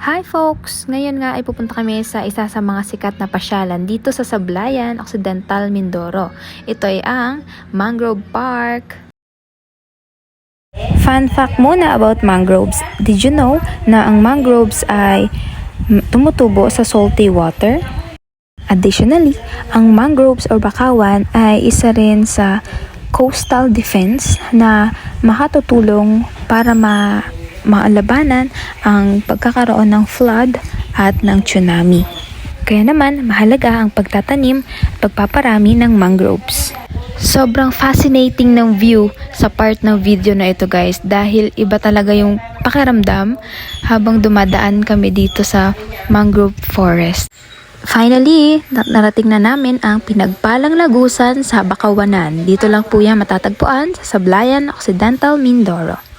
Hi folks! Ngayon nga ay pupunta kami sa isa sa mga sikat na pasyalan dito sa Sablayan, Occidental, Mindoro. Ito ay ang Mangrove Park. Fun fact muna about mangroves. Did you know na ang mangroves ay tumutubo sa salty water? Additionally, ang mangroves or bakawan ay isa rin sa coastal defense na makatutulong para ma maalabanan ang pagkakaroon ng flood at ng tsunami. Kaya naman, mahalaga ang pagtatanim at pagpaparami ng mangroves. Sobrang fascinating ng view sa part ng video na ito guys dahil iba talaga yung pakiramdam habang dumadaan kami dito sa mangrove forest. Finally, na- narating na namin ang pinagpalang lagusan sa Bakawanan. Dito lang po yan matatagpuan sa Sablayan, Occidental, Mindoro.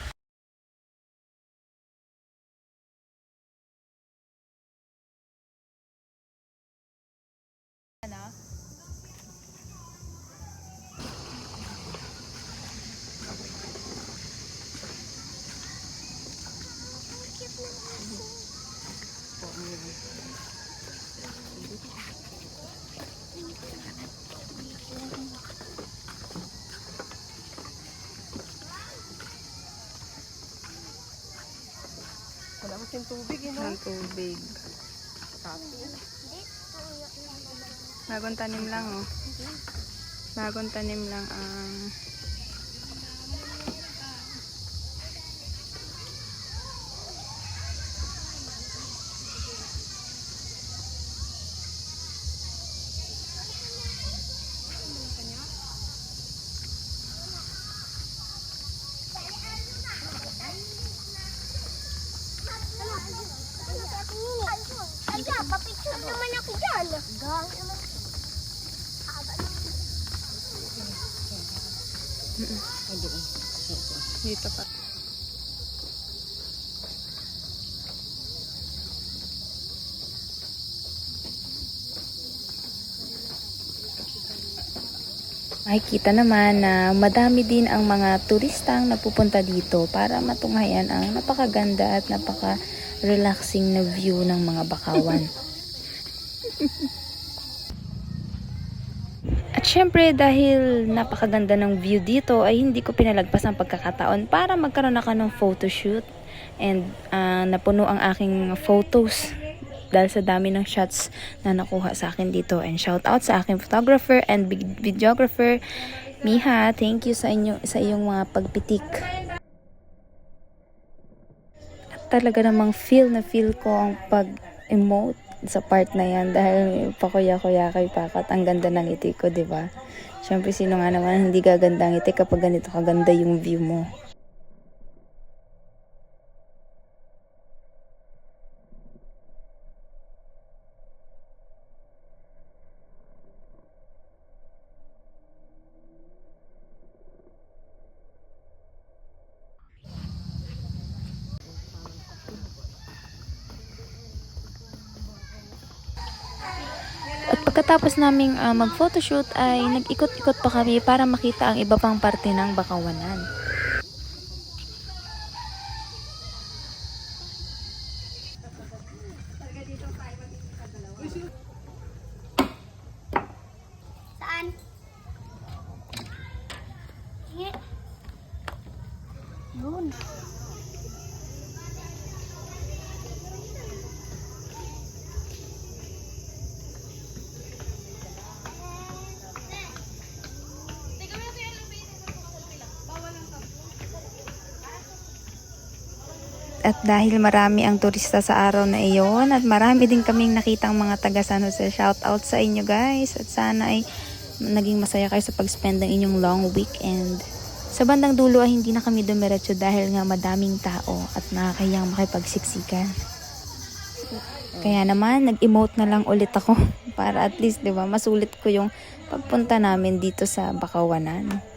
Kasing tubig, eh, no? ng tubig. Bagong tanim lang, oh. Bagong tanim lang ang... Aga, Dito pa. Makikita naman na madami din ang mga turistang napupunta dito para matunghayan ang napakaganda at napaka-relaxing na view ng mga bakawan. At syempre dahil napakaganda ng view dito ay hindi ko pinalagpas ang pagkakataon para magkaroon ako ng photoshoot. And ah, napuno ang aking photos dahil sa dami ng shots na nakuha sa akin dito. And shout out sa aking photographer and vid- videographer Miha. Thank you sa inyo sa iyong mga pagpitik. At talaga namang feel na feel ko ang pag-emote sa part na yan dahil pakuya-kuya kay Pakat ang ganda ng ngiti ko, di ba? Syempre, sino nga naman hindi gaganda ang ngiti kapag ganito kaganda yung view mo. At pagkatapos naming ah, mag-photoshoot ay nag-ikot-ikot pa kami para makita ang iba pang parte ng Bakawanan. At dahil marami ang turista sa araw na iyon at marami din kaming nakitang mga taga San Jose, shout out sa inyo guys. At sana ay naging masaya kayo sa pag-spend ng inyong long weekend. Sa bandang dulo ay hindi na kami dumiretso dahil nga madaming tao at nakakayang makipagsiksikan. Kaya naman, nag-emote na lang ulit ako para at least, di ba, masulit ko yung pagpunta namin dito sa Bakawanan.